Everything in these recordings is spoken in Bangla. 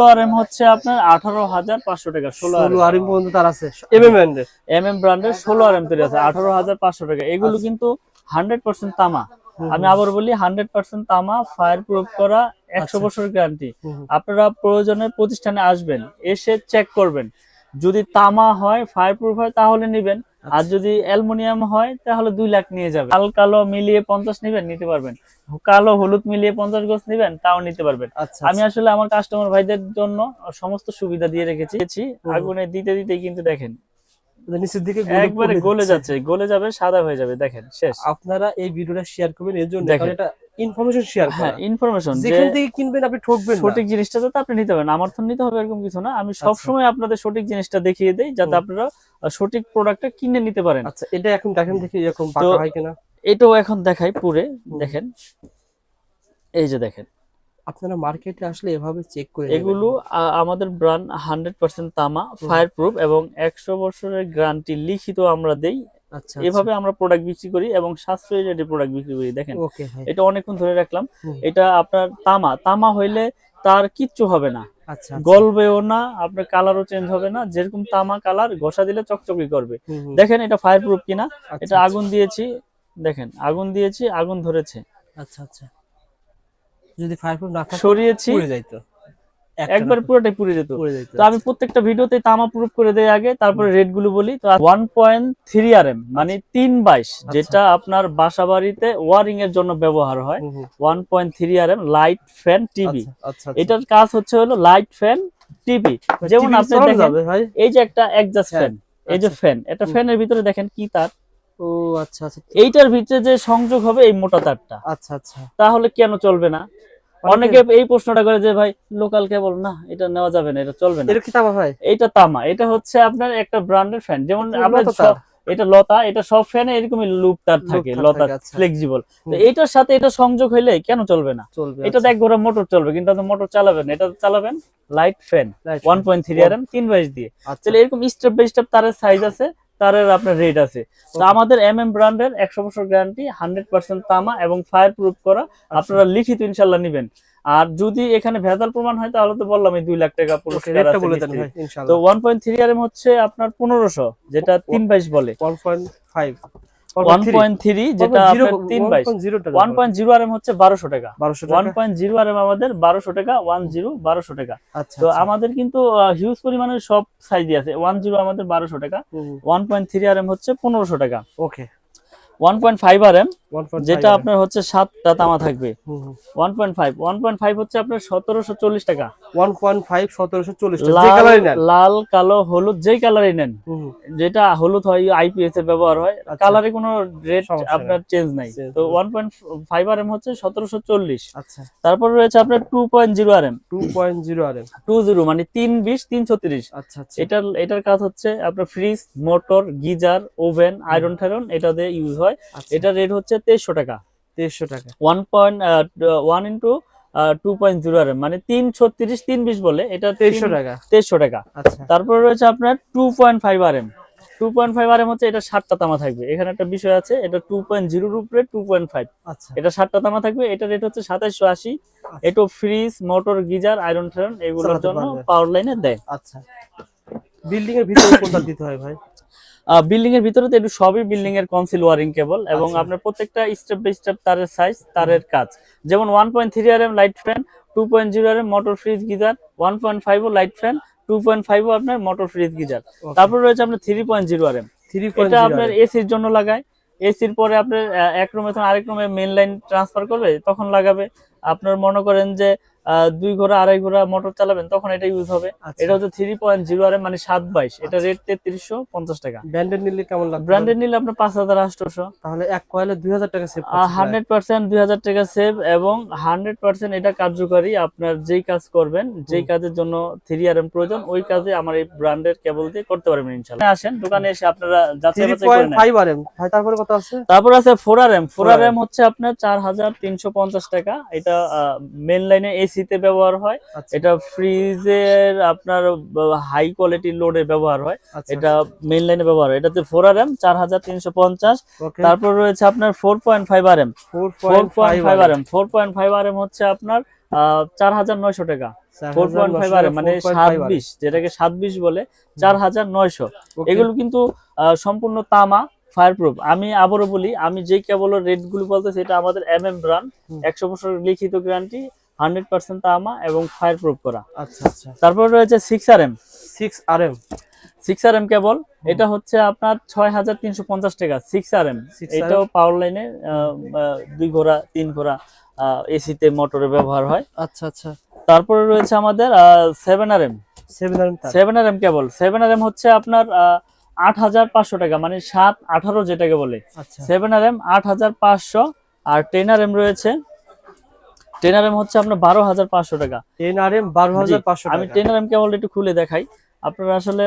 ষোলো আর এম হচ্ছে আপনার আঠারো হাজার পাঁচশো টাকা ষোলো আরিম পর্যন্ত তার আছে। এম এম এম এম ব্র্যান্ডের ষোলো আর এম তৈরি আছে আঠারো হাজার পাঁচশো টাকা। এগুলো আচ্ছা। কিন্তু হান্ড্রেড পার্সেন্ট তামা। আমি আবার বলি হান্ড্রেড পার্সেন্ট তামা ফায়ার প্রুফ করা একশো আচ্ছা। বছর গ্যারান্টি আপনারা প্রয়োজনে প্রতিষ্ঠানে আসবেন এসে চেক করবেন। যদি তামা হয় ফায়ার প্রুফ হয় তাহলে নিবেন। আচ্ছা। আর যদি অ্যালুমিনিয়াম হয় তাহলে দুই লাখ নিয়ে যাবে লাল কালো মিলিয়ে পঞ্চাশ নিবেন নিতে পারবেন। কালো হলুদ মিলিয়ে পঞ্চাশ গোছ নিবেন তাও নিতে পারবেন। আচ্ছা আমি আসলে আমার কাস্টমার ভাইদের জন্য সমস্ত সুবিধা দিয়ে রেখেছি। আগুনে দিতে দিতে কিন্তু দেখেন আচ্ছা, নিচের দিকে একবারে গলে যাচ্ছে গলে যাবে সাদা হয়ে যাবে দেখেন শেষ। আপনারা এই ভিডিওটা শেয়ার করবেন এর জন্য। কারণ এটা ইনফরমেশন শেয়ার হ্যাঁ করা ইনফরমেশন যেখান থেকে কিনবেন আপনি ঠকবেন সঠিক জিনিসটা যাতে আপনি নিতে পারেন আমার তো নিতে হবে এরকম কিছু না। আমি আচ্ছা। সব সময় আপনাদের সঠিক জিনিসটা দেখিয়ে দেই যাতে আপনারা সঠিক প্রোডাক্টটা কিনে নিতে পারেন। আচ্ছা এটা এখন দেখেন দেখি এরকম হয় কিনা। এটাও এখন দেখাই পুরে দেখেন। এই যে দেখেন। আপনারা মার্কেটে আসলে এভাবে চেক করে এগুলো আমাদের ব্র্যান্ড হান্ড্রেড পার্সেন্ট তামা ফায়ার প্রুফ এবং একশো বছরের গ্যারান্টি লিখিত আমরা দেই। আচ্ছা এভাবে আমরা প্রোডাক্ট বিক্রি করি এবং সাশ্রয়ী রেটে প্রোডাক্ট বিক্রি করি দেখেন। এটা অনেকক্ষণ ধরে রাখলাম। এটা আপনার তামা তামা হইলে তার কিচ্ছু হবে না। আচ্ছা গলবেও না আপনার কালারও চেঞ্জ হবে না। যেরকম তামা কালার ঘষা দিলে চকচকি করবে। দেখেন এটা ফায়ার প্রুফ কিনা? আচ্ছা, এটা আগুন দিয়েছি দেখেন আগুন দিয়েছি আগুন ধরেছে। আচ্ছা আচ্ছা। যদি ফায়ার প্রুফ না থাকে সরিয়েছি। পুড়ে যাইতো। একবার পুরোটাই পুড়ে যেত। তো আমি প্রত্যেকটা ভিডিওতে তামা প্রুফ করে দেই আগে তারপরে রেটগুলো বলি। তো one point three R M মানে তিন বাইশ যেটা আপনার বাসা বাড়িতে ওয়ারিং এর জন্য ব্যবহার হয়। One point three R M light fan TV আচ্ছা, আচ্ছা আচ্ছা। এটার কাজ হচ্ছে হলো লাইট ফ্যান টিভি যেমন আপনি দেখেন এই যে একটা একজাস্ট হ্যাঁ, ফ্যান এই যে আচ্ছা। ফ্যান এটা ফ্যানের ভিতরে দেখেন কি তার? ও আচ্ছা আচ্ছা। এইটার ভিতরে যে সংযোগ হবে এই মোটা তারটা। আচ্ছা আচ্ছা। তাহলে কেন চলবে না? অনেকে এই প্রশ্নটা করে যে ভাই লোকাল কেবল না এটা নেওয়া যাবে না এটা চলবে না। এটা কি তামা ভাই? এটা তামা। এটা হচ্ছে আপনার একটা ব্র্যান্ডের ফ্যান যেমন লতা এটা লতা এটা সব ফ্যানে এরকমই লুপ তার থাকে লতা আচ্ছা। ফ্লেক্সিবল হুম। এটার সাথে এটা সংযোগ হইলে কেন চলবে না? চলবে এটা এক ঘোড়া মোটর চলবে কিন্তু আপনি মোটর চালাবেন এটা চালাবেন light fan Right, one right. Point three R M তিন বাইশ দিয়ে। আচ্ছা। তাহলে এরকম স্টেপ বাই স্টেপ তারের সাইজ আছে। তারের আপনার রেট আছে। তো আমাদের এম এম ব্র্যান্ডের একশো বছর গ্যারান্টি হান্ড্রেড পার্সেন্ট তামা এবং ফায়ার প্রুফ করা। আচ্ছা। আপনারা লিখিত ইনশাল্লাহ নেবেন। আর যদি এখানে ভেজাল প্রমাণ হয় তাহলে তো বললাম এই দুই লাখ টাকা তো one point three R M হচ্ছে আপনার পনেরোশো যেটা তিন বাইশ বলে। 1.5 ওয়ান পয়েন্ট থ্রি যেটা 1.0 হচ্ছে টাকা। 1200 আমাদের বারোশো টাকা ওয়ান জিরো বারোশো টাকা। আচ্ছা তো আচ্ছা। আমাদের কিন্তু হিউজ পরিমাণের সব সাইজই আছে। আমাদের বারোশো টাকা। হুম, one point three R M হচ্ছে পনেরোশো টাকা। Okay one point five R M 1.5 যেটা আপনার হচ্ছে সাতটা তামা থাকবে। One point five one point five হচ্ছে আপনার সতেরোশো চল্লিশ টাকা। 1.5 1740 টাকা যে লাল লাল কালো হলুদ যেই কালারই নেন। যেটা হলুদ হয় আইপিএস এর ব্যবহার হয় আচ্ছা। কালারে কোনো রেট আপনার চেঞ্জ নাই। তো one point five R M হচ্ছে সতেরোশো চল্লিশ। আচ্ছা। তারপর রয়েছে আপনার two point zero R M 2.0 আর টু জিরো মানে তিন বিশ তিন ছত্রিশ আচ্ছা আচ্ছা। এটার এটার কাজ হচ্ছে আপনার fridge motor geyser oven iron টায়রন এটা দিয়ে ইউজ হয়। আচ্ছা। এটার রেট হচ্ছে তেইশশো টাকা। 2300 টাকা। One point one into two point zero R মানে তিন ছত্রিশ তিন বিশ বলে এটা 2300 টাকা। তেইশশো টাকা। আচ্ছা। তারপর রয়েছে আপনার two point five R M two point five R M হচ্ছে এটা ষাটটা তামা থাকবে। এখানে একটা বিষয় আছে এটা টু পয়েন্ট জিরোর উপরে টু পয়েন্ট ফাইভ এটা ষাটটা তামা থাকবে এটা রেট হচ্ছে সাতাইশশো আশি। এটা ফ্রিজ মোটর গিজার আয়রন টায়রন এগুলোর জন্য পাওয়ার লাইনে দেয়। আচ্ছা। বিল্ডিং এর ভিতরে কোনটা দিতে হয় ভাই? বিল্ডিং এর ভিতরে তো একটু সবই বিল্ডিং এর কনসিল ওয়ারিং কেবল এবং আচ্ছা। আপনার প্রত্যেকটা স্টেপ বাই স্টেপ তারের সাইজ তারের কাজ। যেমন one point three R M light fan two point zero R M motor fridge geyser one point five light fan two point five আপনার মোটর ফ্রিজ গিজার। তারপর রয়েছে আপনার three point zero R M এটা আপনার 3.0 এসির জন্য লাগায়। এসির পরে আপনার এক রুমে তখন আরেক রুমে মেন লাইন ট্রান্সফার করবে তখন লাগাবে। আপনার মনে করেন যে দুই ঘোড়া আড়াই ঘোড়া মোটর চালাবেন তখন এটা ইউজ হবে। আচ্ছা। এটা হচ্ছে থ্রি পয়েন্ট জিরো আর মানে সাত বাইশ। এটা রেট তেত্রিশশো পঞ্চাশ টাকা। ব্র্যান্ডেড নিলে কেমন লাগবে? ব্র্যান্ডেড নিলে আপনার পাঁচ হাজার আটশোশো। তাহলে এক কয়েলে 2000 টাকা সেভ হান্ড্রেড পার্সেন্ট দুই হাজার টাকা সেভ এবং হান্ড্রেড পার্সেন্ট এটা কার্যকারী। আপনার যেই কাজ করবেন যেই কাজের জন্য থ্রি আর এম প্রয়োজন ওই কাজে আমার এই ব্র্যান্ডের কেবল দিয়ে করতে পারবেন ইনশাল্লাহ আসেন। দোকানে এসে আপনারা যাচাই বাছাই করে নেন। 3.5 আরএম ভাই তারপরে কত আছে? তারপর আছে four R M four R M হচ্ছে আপনার চার হাজার তিনশো পঞ্চাশ টাকা। এটা মেন লাইনে এসিতে ব্যবহার হয়। আচ্ছা। এটা ফ্রিজের আপনার হাই কোয়ালিটি লোডে ব্যবহার হয়। আচ্ছা। এটা মেন লাইনে ব্যবহার হয়। এটাতে ফোর আর এম চার হাজার তিনশো পঞ্চাশ। তারপর রয়েছে আপনার four point five R M four point 4.5 five R M four point five R M হচ্ছে আপনার চার হাজার নয়শো টাকা। ফোর পয়েন্ট ফাইভ আর মানে সাত বিশ যেটাকে সাত বিশ বলে চার হাজার নয়শো। এগুলো কিন্তু সম্পূর্ণ তামা ফায়ারপ্রুফ আমি আবারও বলি আমি যে কেবল রেটগুলো বলতেছি এটা আমাদের এম এম ব্রান্ড একশো বছর লিখিত গ্যারান্টি হান্ড্রেড পার্সেন্ট তামা এবং ফায়ার প্রুফ করা। আচ্ছা আচ্ছা। তারপর রয়েছে six R M six R M six R M cable এটা হচ্ছে আপনার ছয় হাজার তিনশো পঞ্চাশ টাকা সিক্স আর এম 6RM এটাও পাওয়ার লাইনে দুই ঘোড়া তিন ঘোড়া এসিতে মোটরে ব্যবহার হয়। আচ্ছা আচ্ছা। তারপরে রয়েছে আমাদের seven R M seven R M cable seven R M হচ্ছে আপনার আট হাজার পাঁচশো টাকা মানে সাত আঠারো যেটাকে বলে। সেভেন আর এম আট হাজার পাঁচশো আর টেন আর এম রয়েছে টেন আর এম হচ্ছে আপনার বারো হাজার পাঁচশো টাকা। টেন আর এম বারো হাজার পাঁচশো আমি টেন আর এম কেবল একটু খুলে দেখাই। আপনারা আসলে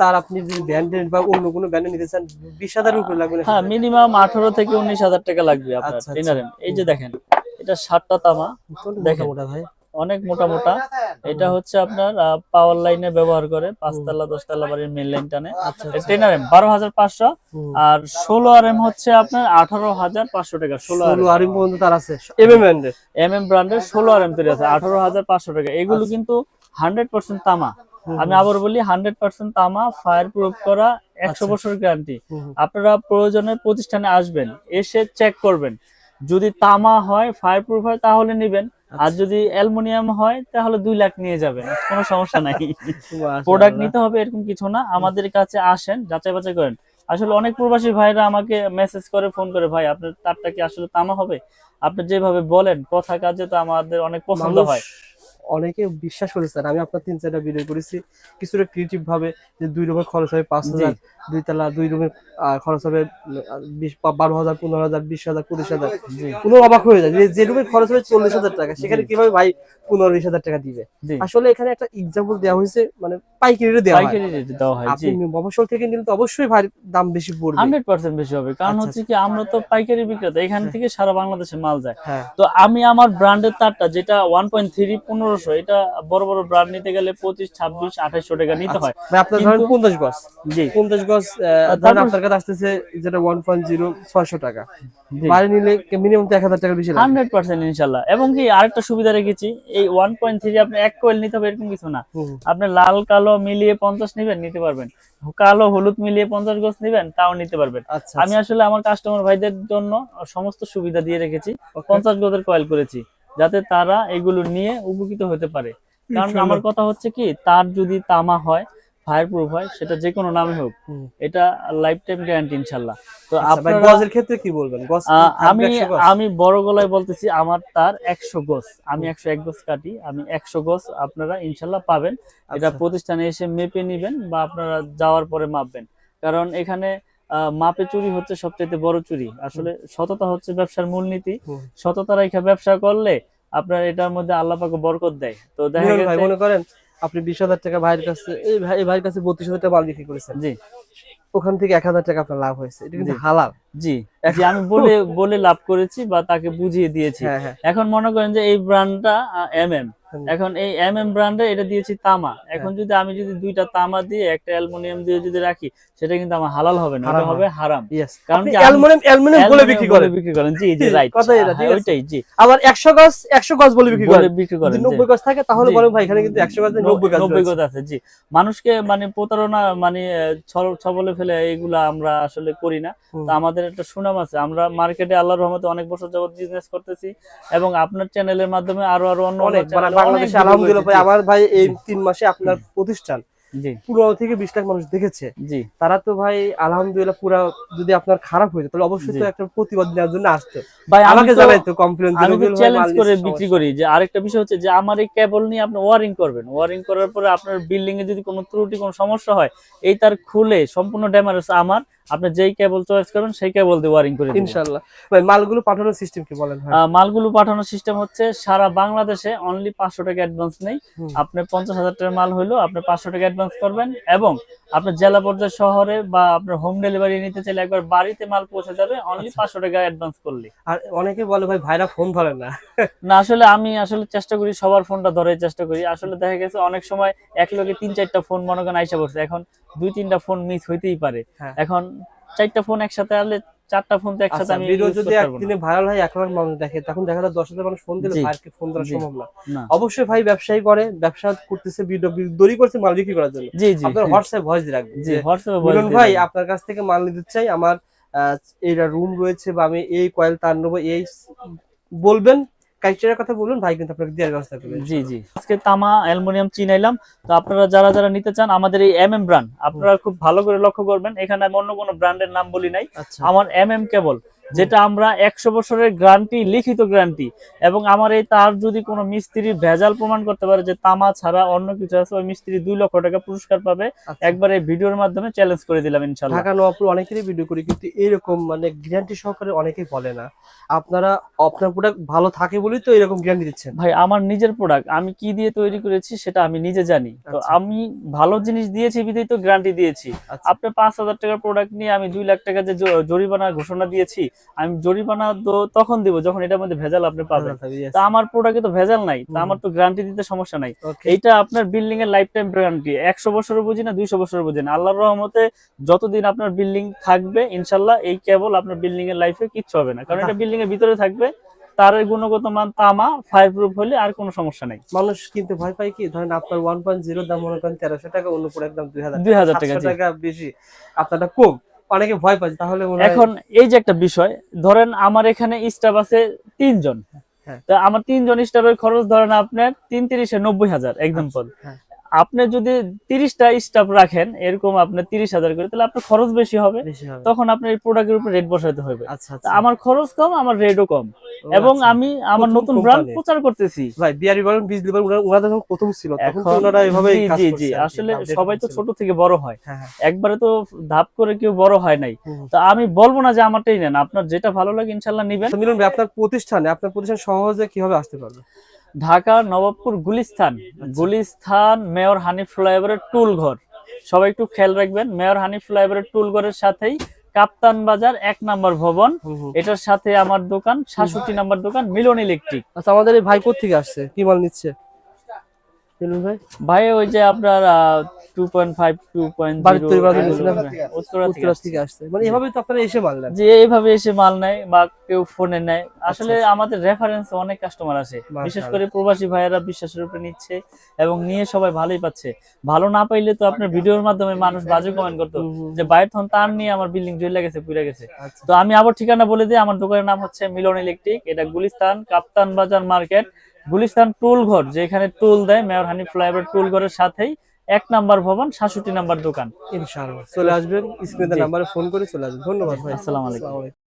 তার আপনি যদি ব্র্যান্ডেড বা অন্য কোনো ব্র্যান্ডে নিতে চান বিশ হাজারের উপরে লাগবে হ্যাঁ মিনিমাম আঠারো থেকে উনিশ হাজার টাকা লাগবে আপনার আচ্ছা, টেন আচ্ছা। এম এই যে দেখেন এটা সাতটা তামা। দেখেন। মোটা ভাই? অনেক মোটা মোটা। এটা হচ্ছে আপনার পাওয়ার লাইনে ব্যবহার করে পাঁচতলা দশতলা বাড়ির মেন লাইন টানে। আচ্ছা টেন এম বারো হাজার পাঁচশো। আর ষোলো আর এম হচ্ছে আপনার আঠারো হাজার পাঁচশো টাকা ষোলো আর এম পর্যন্ত তার আছে। এম এম ব্র্যান্ডের এম এম ব্র্যান্ডের ষোলো আর এম তৈরি আছে আঠারো হাজার পাঁচশো টাকা। এগুলো কিন্তু হান্ড্রেড পার্সেন্ট তামা। আমি আবার বলি হান্ড্রেড পার্সেন্ট তামা ফায়ার প্রুফ করা একশো আচ্ছা। বছর গ্যারান্টি আপনারা প্রয়োজনে প্রতিষ্ঠানে আসবেন এসে চেক করবেন। যদি তামা হয় ফায়ার প্রুফ হয় তাহলে নিবেন। আচ্ছা। আর যদি অ্যালুমিনিয়াম হয় তাহলে দুই লাখ নিয়ে যাবেন। কোনো সমস্যা নাই। প্রোডাক্ট নিতে হবে এরকম কিছু না। আমাদের কাছে আসেন যাচাই বাছাই করেন। আসলে অনেক প্রবাসী ভাইরা আমাকে মেসেজ করে ফোন করে ভাই আপনার তারটা কি আসলে তামা হবে? আপনি যেভাবে বলেন কথা কাজে তো আমাদের অনেক পছন্দ হয়। অনেকে বিশ্বাস করে স্যার আমি আপনার তিন চারটা ভিডিও করেছি। কিছুটা ক্রিয়েটিভ ভাবে যে দুই রুমের খরচ হবে পাঁচ হাজার দুই তলা দুই রুমের খরচ হবে বিশ বারো হাজার পনেরো হাজার বিশ হাজার পঁচিশ হাজার। কোনো অবাক হয়ে যায়। যে- রুমের খরচ হবে চল্লিশ হাজার টাকা সেখানে কীভাবে ভাই পনেরো বিশ হাজার টাকা দিবে? আসলে এখানে একটা এক্সাম্পল দেওয়া হয়েছে মানে পাইকারি রেটে দেওয়া হয়। হয় আপনি মফস্বল থেকে নিলে তো অবশ্যই ভাই দাম বেশি পড়বে। হান্ড্রেড পার্সেন্ট বেশি হবে কারণ আচ্ছা, হচ্ছে কি আমরা তো পাইকারি বিক্রেতা এখান থেকে সারা বাংলাদেশে মাল যায়। হ্যাঁ। তো আমি আমার ব্র্যান্ডের তারটা যেটা ওয়ান পয়েন্ট থ্রি পনেরোশো এটা বড় বড় ব্র্যান্ড নিতে গেলে পঁচিশ ছাব্বিশ আঠাইশশো টাকা নিতে হয়। আপনার ধরেন পঞ্চাশ গজ জি। পঞ্চাশ গজ আহ, ধরেন আপনার কাছে আসতেছে যেটা ওয়ান পয়েন্ট জিরো ছয়শো টাকা। জি। নিলে মিনিমাম এক হাজার টাকা বেশি হান্ড্রেড পার্সেন্ট ইনশাল্লাহ। এবং কি আরেকটা সুবিধা রেখেছি এই ওয়ান পয়েন্ট থ্রি আপনি এক কোয়েল নিতে হবে এরকম কিছু না। আপনি লাল কালো মিলিয়ে পঞ্চাশ নিবেন নিতে পারবেন। কালো হলুদ মিলিয়ে পঞ্চাশ গজ নিবেন তাও নিতে পারবেন। আচ্ছা আমি আসলে আমার কাস্টমার ভাইদের জন্য সমস্ত সুবিধা দিয়ে রেখেছি। পঞ্চাশ গজের কয়েল করেছি যাতে তারা এগুলো নিয়ে উপকৃত হতে পারে। কারণ আমার কথা হচ্ছে কি তার যদি তামা হয় ফায়ার প্রুফ হয় সেটা যে কোনো নামে হোক। এটা লাইফ টাইম গ্যারান্টি ইনশাল্লাহ। তো আচ্ছা, গজের ক্ষেত্রে কি বলবেন? গজ আমি আমি বড় গলায় বলতেছি আমার তার একশো গজ। আমি একশো এক গজ কাটি আমি একশো গজ আপনারা ইনশাল্লাহ পাবেন। এটা আচ্ছা। প্রতিষ্ঠানে এসে মেপে নিবেন বা আপনারা যাওয়ার পরে মাপবেন। কারণ এখানে আহ, মাপে চুরি হচ্ছে সবচেয়ে বড় চুরি। আসলে সততা হচ্ছে ব্যবসার মূলনীতি। সততা রেখা ব্যবসা করলে আপনার এটার মধ্যে আল্লাহ পাকে বরকত দেয়। তো দেখা গেছে মনে করেন আপনি বিশ হাজার টাকা ভাইয়ের কাছে এই ভাই এই ভাইয়ের কাছে বত্রিশ হাজার টাকা মাল বিক্রি করেছেন। জি। ওখান থেকে এক হাজার টাকা আপনার লাভ হয়েছে। এটা কিন্তু। হালাল। জি। আমি বলে বলে লাভ করেছি বা তাকে বুঝিয়ে দিয়েছি। হ্যাঁ হ্যাঁ। এখন মনে করেন যে এই ব্র্যান্ডটা এম এম। এখন এই এম এম ব্র্যান্ডে এটা দিয়েছি তামা। এখন যদি আমি যদি দুইটা তামা দিয়ে একটা অ্যালুমিনিয়াম দিয়ে যদি রাখি সেটা কিন্তু আমার হালাল হবে না হবে হারাম। ইয়েস কারণ কি অ্যালুমিনিয়াম অ্যালুমিনিয়াম বলে বিক্রি করেন। বিক্রি করেন। জি জি রাইট কথাই এটা, ঠিক ওইটাই জি। আবার একশো গজ একশো গজ বলে বিক্রি করেন। বিক্রি করেন যদি জি। নব্বই গজ থাকে তাহলে বলেন ভাই এখানে কিন্তু একশো গজ নেই, নব্বই গজ নব্বই রয়েছে। গজ আছে জি। মানুষকে মানে প্রতারণা মানে ছবলে ফেলে এগুলা আমরা আসলে করি না। তো আমাদের একটা সুনাম আছে। আমরা মার্কেটে আল্লাহর রহমতে অনেক বছর যাবত বিজনেস করতেছি এবং আপনার চ্যানেলের মাধ্যমে আরও আরও অন্য অন্য অনেক বাংলাদেশে আলহামদুলিল্লাহ ভাই আমার ভাই এই তিন মাসে আপনার প্রতিষ্ঠান পনেরো থেকে বিশ লাখ মানুষ দেখেছে। তারা তো ভাই আলহামদুলিল্লাহ পুরা যদি আপনার খারাপ হয়েছে তাহলে অবশ্যই তো একটা প্রতিবাদ নেওয়ার জন্য আসতো। ভাই আমাকে জানাইতো কমপ্লেন আমি চ্যালেঞ্জ করে বিক্রি করি। যে আরেকটা বিষয় হচ্ছে যে আমার এই কেবল নিয়ে আপনি ওয়ারিং করবেন। ওয়ারিং করার পরে আপনার বিল্ডিং এ যদি কোনো ত্রুটি কোনো সমস্যা হয় এই তার খুলে সম্পূর্ণ ড্যামেজ আমার। আপনি যেই কেবল চয়েস করেন সেই কেবল দিয়ে ওয়ারিং করে ইনশাআল্লাহ। ভাই মালগুলো পাঠানোর সিস্টেম কি বলেন হ্যাঁ মালগুলো পাঠানোর সিস্টেম হচ্ছে সারা বাংলাদেশে অনলি পাঁচশো টাকা অ্যাডভান্স নেই। আপনি পঞ্চাশ হাজার টাকার মাল হইল আপনি পাঁচশো টাকা অ্যাডভান্স করবেন এবং আপনার জেলা পর্যায়ে শহরে বা আপনার হোম ডেলিভারি নিতে চাইলে একবার বাড়িতে মাল পৌঁছে যাবে অনলি আচ্ছা। পাঁচশো টাকা অ্যাডভান্স করলে আর অনেকে বলে ভাই ভাইরা ফোন ধরে না। না আসলে আমি আসলে চেষ্টা করি সবার ফোনটা ধরার চেষ্টা করি। আসলে দেখা গেছে অনেক সময় এক লোকে তিন চারটা ফোন মনে করেন আইসা পড়ছে। এখন দুই তিনটা ফোন মিস হইতেই পারে। হ্যাঁ। এখন চারটা ফোন একসাথে আসলে চারটা ফোন তো একসাথে আচ্ছা আমি ভিডিও যদি একদিনে ভাইরাল হয় এক লাখ মানুষ দেখে তখন দেখা যায় দশ হাজার মানুষ ফোন দিলে। ভাইকে ফোন ধরা সম্ভব না। অবশ্যই ভাই ব্যবসায়ী করে ব্যবসা করতেছে ভিডিও দড়ি করছে মাল বিক্রি করার জন্য। জি জি আপনার হোয়াটসঅ্যাপ ভয়েস দিয়ে রাখবেন জি WhatsApp ভয়েস বলুন ভাই আপনার কাছ থেকে মাল নিতে চাই আমার আহ, এইটা রুম রয়েছে বা আমি এই কয়েল তার নেব এই বলবেন ক্রাইটেরিয়ার কথা বলবেন ভাই কিন্তু আপনাকে দেওয়ার ব্যবস্থা করবেন জি জি। আজকে তামা অ্যালুমিনিয়াম চিনাইলাম তো আপনারা যারা যারা নিতে চান আমাদের এই এম এম ব্র্যান্ড আপনারা খুব ভালো করে লক্ষ্য করবেন। এখানে আমি অন্য কোনো ব্র্যান্ডের নাম বলি নাই। আচ্ছা। আমার এম এম কেবল যেটা আমরা একশো বছরের গ্যারান্টি লিখিত গ্যারান্টি এবং আমার এই তার যদি কোনো মিস্ত্রি ভেজাল প্রমাণ করতে পারে যে তামা ছাড়া অন্য কিছু আছে ওই মিস্ত্রি দুই লক্ষ টাকা পুরস্কার পাবে। আচ্ছা। একবার এই ভিডিওর মাধ্যমে চ্যালেঞ্জ করে দিলাম ইনশাল্লাহ। ঢাকা নবাবপুর অনেকেরই ভিডিও করি কিন্তু এরকম মানে গ্যারান্টি সহকারে অনেকেই বলে না। আপনারা আপনার প্রোডাক্ট ভালো থাকে বলেই তো এরকম গ্যারান্টি দিচ্ছেন। ভাই আমার নিজের প্রোডাক্ট আমি কি দিয়ে তৈরি করেছি সেটা আমি নিজে জানি। তো আচ্ছা। আমি ভালো জিনিস দিয়েছি বিধেই তো গ্যারান্টি দিয়েছি। আচ্ছা। আপনি পাঁচ হাজার টাকার প্রোডাক্ট নিয়ে আমি দুই লাখ টাকা যে জরিমানা ঘোষণা দিয়েছি আমি জরিমানা তো- তখন দিব যখন এটার মধ্যে ভেজাল আপনি পাবেন। তা আমার প্রোডাক্টে তো ভেজাল নাই তা আমার তো গ্যারান্টি দিতে সমস্যা নাই। এইটা আপনার বিল্ডিং এর লাইফ টাইম গ্যারান্টি একশো বছরও বুঝি না দুইশো বছরও বুঝি না। আল্লাহর রহমতে যতদিন আপনার বিল্ডিং থাকবে ইনশাল্লাহ এই কেবল আপনার বিল্ডিং এর লাইফে কিচ্ছু হবে না। কারণ এটা বিল্ডিং এর ভিতরে থাকবে তার গুণগত মান তামা ফায়ার প্রুফ হলে আর কোনো সমস্যা নাই। মানুষ কিন্তু ভয় পায় কি ধরেন আপনার ওয়ান পয়েন্ট জিরো দাম মনে করেন তেরোশো টাকা অন্য প্রোডাক্ট দাম দুই হাজার দুই হাজার টাকা বেশি। আপনারটা কম। অনেকে ভয় পাচ্ছে তাহলে এখন এই যে একটা বিষয় ধরেন আমার এখানে স্টাফ আছে তিনজন হ্যাঁ। তা আমার তিনজন স্টাফের খরচ ধরেন আপনার তিন তিরিশে নব্বই হাজার এক্সাম্পল। আপনি যদি তিরিশটা স্টাফ রাখেন এরকম আপনার তিরিশ হাজার করে তাহলে আপনার খরচ বেশি হবে। তখন আপনার এই প্রোডাক্টের উপর রেট বসাতে হবে। আচ্ছা আচ্ছা। আমার খরচ কম আমার রেটও কম। এবং আচ্ছা। আমি আমার নতুন ব্র্যান্ড প্রচার করতেছি। ভাই বিআরবি বলেন বিজলি বলেন ওনারা- ওনারা যখন প্রথম ছিল তখন ওনারা এভাবে জি জি আসলে সবাই তো ছোট থেকে বড় হয়। হ্যাঁ হ্যাঁ। একবারে তো ধাপ করে কেউ বড় হয় নাই। তো আমি বলব না যে আমারটাই নেন। আপনার যেটা ভালো লাগে ইনশাল্লাহ নিবেন। মিলন ভাই আপনার প্রতিষ্ঠানে আপনার প্রতিষ্ঠান সহজে কীভাবে আসতে পারবে? ঢাকা নবাবপুর গুলিস্থান গুলিস্থান মেয়র হানিফ ফ্লাইওভারের টুল ঘর। সবাই একটু খেয়াল রাখবেন মেয়র হানিফ ফ্লাইওভারের টুল ঘরের সাথেই কাপ্তান বাজার এক নাম্বার ভবন। এটার সাথে আমার দোকান সাতষট্টি নাম্বার দোকান মিলন ইলেকট্রিক। আচ্ছা আমাদের এই ভাই থেকে আসছে? কি মাল নিচ্ছে? ভাই? ভাই ওই যে আপনার? উত্তরা থেকে আসছে। মানে এভাবে তো আপনারা এসে মাল নেন। যে এইভাবে এসে মাল নেয় বা কেউ ফোনে নেয়। আসলে আচ্ছা। আমাদের রেফারেন্স অনেক কাস্টমার বিশেষ করে প্রবাসী ভাইয়েরা বিশ্বাসের উপরে নিচ্ছে এবং নিয়ে সবাই ভালোই পাচ্ছে। ভালো না পাইলে তো আপনার ভিডিওর মাধ্যমে মানুষ বাজে কমেন্ট করতো। যে বাইরে তখন তার নিয়ে আমার বিল্ডিং জ্বলে গেছে পুড়ে গেছে। আচ্ছা। তো আমি আবার ঠিকানা বলে দিই আমার দোকানের নাম হচ্ছে মিলন ইলেকট্রিক এটা গুলিস্তান কাপ্তান বাজার মার্কেট গুলিস্তান টুল ঘর যেখানে টুল দেয় মেয়র হানি ফ্লাইওভার টুল ঘরের সাথেই। এক নাম্বার ভবন সাতষট্টি নাম্বার দোকান। ইনশাআল্লাহ। চলে আসবেন স্ক্রিনে নাম্বারে ফোন করে চলে আসবেন। ধন্যবাদ ভাই। আসসালামু আসসালামু আলাইকুম।